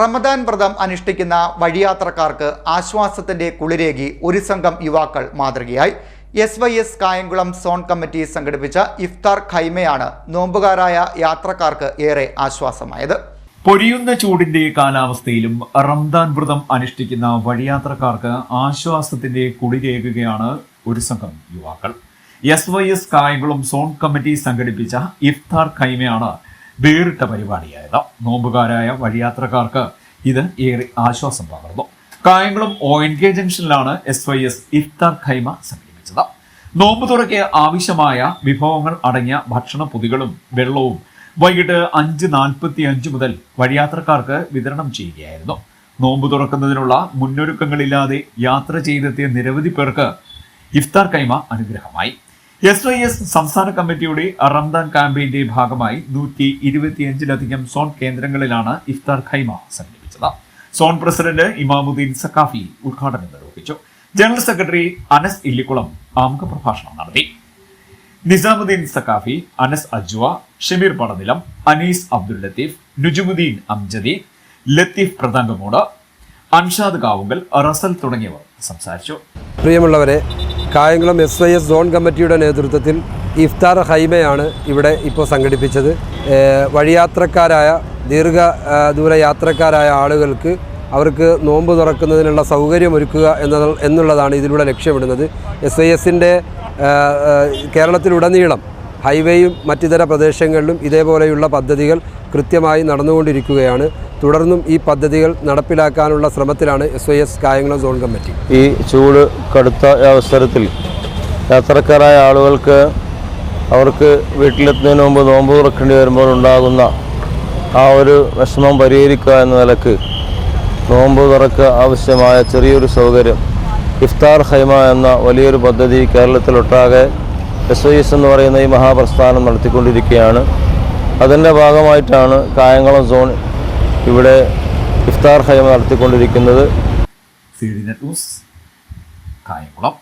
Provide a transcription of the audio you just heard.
റമദാൻ വ്രതം അനുഷ്ഠിക്കുന്ന വഴിയാത്രക്കാർക്ക് ആശ്വാസത്തിന്റെ കുളിരേകി ഒരു സംഘം യുവാക്കൾ മാതൃകയായി. S Y S Kayamkulam zone committee സംഘടിപ്പിച്ച ഇഫ്താർ ഖൈമയാണ് നോമ്പുകാരായ യാത്രക്കാർക്ക് ഏറെ ആശ്വാസമായത്. പൊരിയുന്ന ചൂടിന്റെ കാലാവസ്ഥയിലും റംദാൻ വ്രതം അനുഷ്ഠിക്കുന്ന വഴിയാത്രക്കാർക്ക് ആശ്വാസത്തിന്റെ കുടിരേകുകയാണ് ഒരു സംഘം യുവാക്കൾ. S Y S Kayamkulam zone committee സംഘടിപ്പിച്ച ഇഫ്താർ ഖൈമയാണ് വേറിട്ട പരിപാടിയായത്. നോമ്പുകാരായ വഴിയാത്രക്കാർക്ക് ഇത് ഏറെ ആശ്വാസം പകർന്നു. കായംകുളം ഒ എൻ കെ ജംഗ്ഷനിലാണ് എസ് വൈ എസ് ഇഫ്താർ ഖൈമ സംഘടിപ്പിച്ചത്. നോമ്പ് തുറയ്ക്ക് ആവശ്യമായ വിഭവങ്ങൾ അടങ്ങിയ ഭക്ഷണ പൊതികളും വെള്ളവും വൈകിട്ട് അഞ്ച് നാൽപ്പത്തി അഞ്ച് മുതൽ വഴിയാത്രക്കാർക്ക് വിതരണം ചെയ്യുകയായിരുന്നു. നോമ്പ് തുറക്കുന്നതിനുള്ള മുന്നൊരുക്കങ്ങളില്ലാതെ യാത്ര ചെയ്തെത്തിയ നിരവധി പേർക്ക് ഇഫ്താർ കൈമ അനുഗ്രഹമായി. എസ് ഐ എസ് സംസ്ഥാന കമ്മിറ്റിയുടെ റംദാൻ ക്യാമ്പയിന്റെ ഭാഗമായി നൂറ്റി ഇരുപത്തിയഞ്ചിലധികം സോൺ കേന്ദ്രങ്ങളിലാണ് ഇഫ്താർ ഖൈമ സംഘടിപ്പിച്ചത്. സോൺ പ്രസിഡന്റ് ഇമാമുദ്ദീൻ സക്കാഫി ഉദ്ഘാടനം നിർവഹിച്ചു. ജനറൽ സെക്രട്ടറി അനസ് ഇല്ലിക്കുളം ആമുഖ പ്രഭാഷണം നടത്തി. നിസാമുദ്ദീൻ സക്കാഫി അനസ് അജ്വ ഷമീർ പടനിലം അനീസ് അബ്ദുൽ ലത്തീഫ് നുജുമുദ്ദീൻ അംജദി ലത്തീഫ് പ്രതാങ്കമൂട് അൻഷാദ് കാവുങ്കൽ റസൽ തുടങ്ങിയവർ സംസാരിച്ചു. പ്രിയമുള്ളവരെ Kayamkulam S Y S zone കമ്മിറ്റിയുടെ നേതൃത്വത്തിൽ ഇഫ്താർ ഹൈമയാണ് ഇവിടെ ഇപ്പോൾ സംഘടിപ്പിച്ചത്. വഴിയാത്രക്കാരായ ദീർഘ ദൂര യാത്രക്കാരായ ആളുകൾക്ക് അവർക്ക് നോമ്പ് തുറക്കുന്നതിനുള്ള സൗകര്യം ഒരുക്കുക എന്നത് എന്നുള്ളതാണ് ഇതിലൂടെ ലക്ഷ്യമിടുന്നത്. എസ് ഐ എസിന്റെ കേരളത്തിലുടനീളം ഹൈവേയും മറ്റിതര പ്രദേശങ്ങളിലും ഇതേപോലെയുള്ള പദ്ധതികൾ കൃത്യമായി നടന്നുകൊണ്ടിരിക്കുകയാണ്. തുടർന്നും ഈ പദ്ധതികൾ നടപ്പിലാക്കാനുള്ള ശ്രമത്തിലാണ് S Y S Kayamkulam zone committee ഈ ചൂട് കടുത്ത അവസരത്തിൽ യാത്രക്കാരായ ആളുകൾക്ക് അവർക്ക് വീട്ടിലെത്തുന്നതിന് മുമ്പ് നോമ്പ് തുറക്കേണ്ടി വരുമ്പോൾ ഉണ്ടാകുന്ന ആ ഒരു വിഷമം പരിഹരിക്കുക എന്ന നിലയ്ക്ക് നോമ്പ് തുറക്കുക ആവശ്യമായ ചെറിയൊരു സൗകര്യം ഇഫ്താർ ഹൈമ എന്ന വലിയൊരു പദ്ധതി കേരളത്തിലൊട്ടാകെ എസ് ഐ എസ് എന്ന് പറയുന്ന ഈ മഹാപ്രസ്ഥാനം നടത്തിക്കൊണ്ടിരിക്കുകയാണ്. അതിന്റെ ഭാഗമായിട്ടാണ് കായംകുളം സോൺ ഇവിടെ ഇഫ്താർ ഹൈമ നടത്തിക്കൊണ്ടിരിക്കുന്നത്. കായംകുളം.